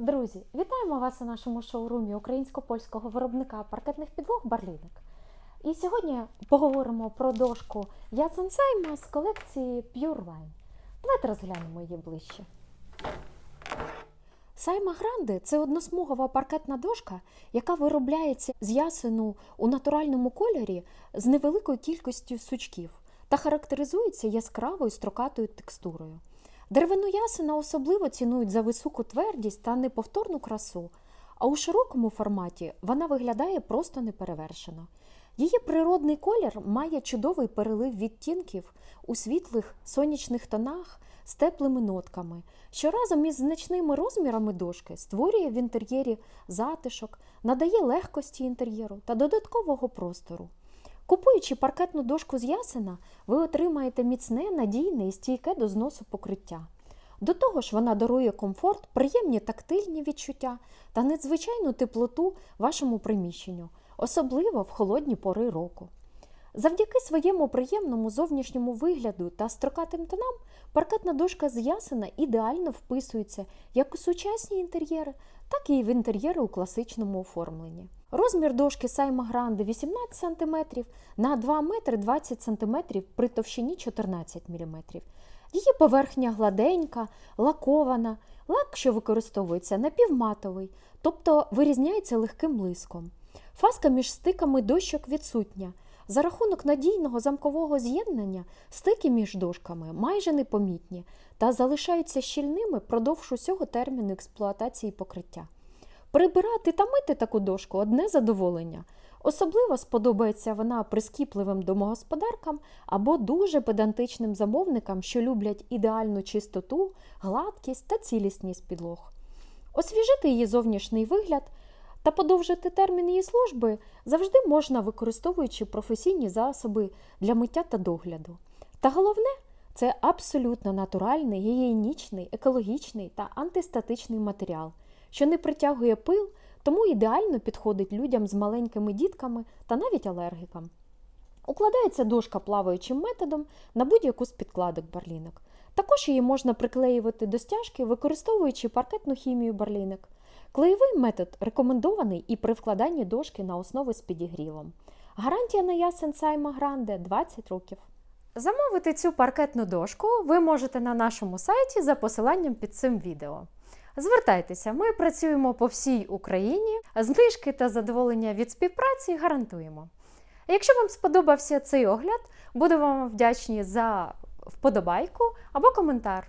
Друзі, вітаємо вас у нашому шоурумі українсько-польського виробника паркетних підлог Барліник. І сьогодні поговоримо про дошку Яцен Сайма з колекції Pure Line. Давайте розглянемо її ближче. Сайма Гранде це односмугова паркетна дошка, яка виробляється з ясену у натуральному кольорі з невеликою кількістю сучків та характеризується яскравою строкатою текстурою. Деревину ясена особливо цінують за високу твердість та неповторну красу, а у широкому форматі вона виглядає просто неперевершено. Її природний колір має чудовий перелив відтінків у світлих сонячних тонах з теплими нотками, що разом із значними розмірами дошки створює в інтер'єрі затишок, надає легкості інтер'єру та додаткового простору. Купуючи паркетну дошку з ясена, ви отримаєте міцне, надійне і стійке до зносу покриття. До того ж, вона дарує комфорт, приємні тактильні відчуття та надзвичайну теплоту вашому приміщенню, особливо в холодні пори року. Завдяки своєму приємному зовнішньому вигляду та строкатим тонам, паркетна дошка з ясена ідеально вписується як у сучасні інтер'єри, так і в інтер'єри у класичному оформленні. Розмір дошки Сайма Гранде 18 см на 2 метри 20 см при товщині 14 мм. Її поверхня гладенька, лакована, лак, що використовується напівматовий, тобто вирізняється легким лиском. Фаска між стиками дощок відсутня. За рахунок надійного замкового з'єднання стики між дошками майже непомітні та залишаються щільними впродовж усього терміну експлуатації покриття. Прибирати та мити таку дошку одне задоволення. Особливо сподобається вона прискіпливим домогосподаркам або дуже педантичним замовникам, що люблять ідеальну чистоту, гладкість та цілісність підлог. Освіжити її зовнішній вигляд та подовжити термін її служби завжди можна, використовуючи професійні засоби для миття та догляду. Та головне це абсолютно натуральний, гігієнічний, екологічний та антистатичний матеріал, що не притягує пил, тому ідеально підходить людям з маленькими дітками та навіть алергікам. Укладається дошка плаваючим методом на будь-яку з підкладок барлінок. Також її можна приклеювати до стяжки, використовуючи паркетну хімію барлінок. Клеєвий метод рекомендований і при вкладанні дошки на основи з підігрівом. Гарантія на ясен Сайма Гранде 20 років. Замовити цю паркетну дошку ви можете на нашому сайті за посиланням під цим відео. Звертайтеся, ми працюємо по всій Україні, знижки та задоволення від співпраці гарантуємо. Якщо вам сподобався цей огляд, будемо вам вдячні за вподобайку або коментар.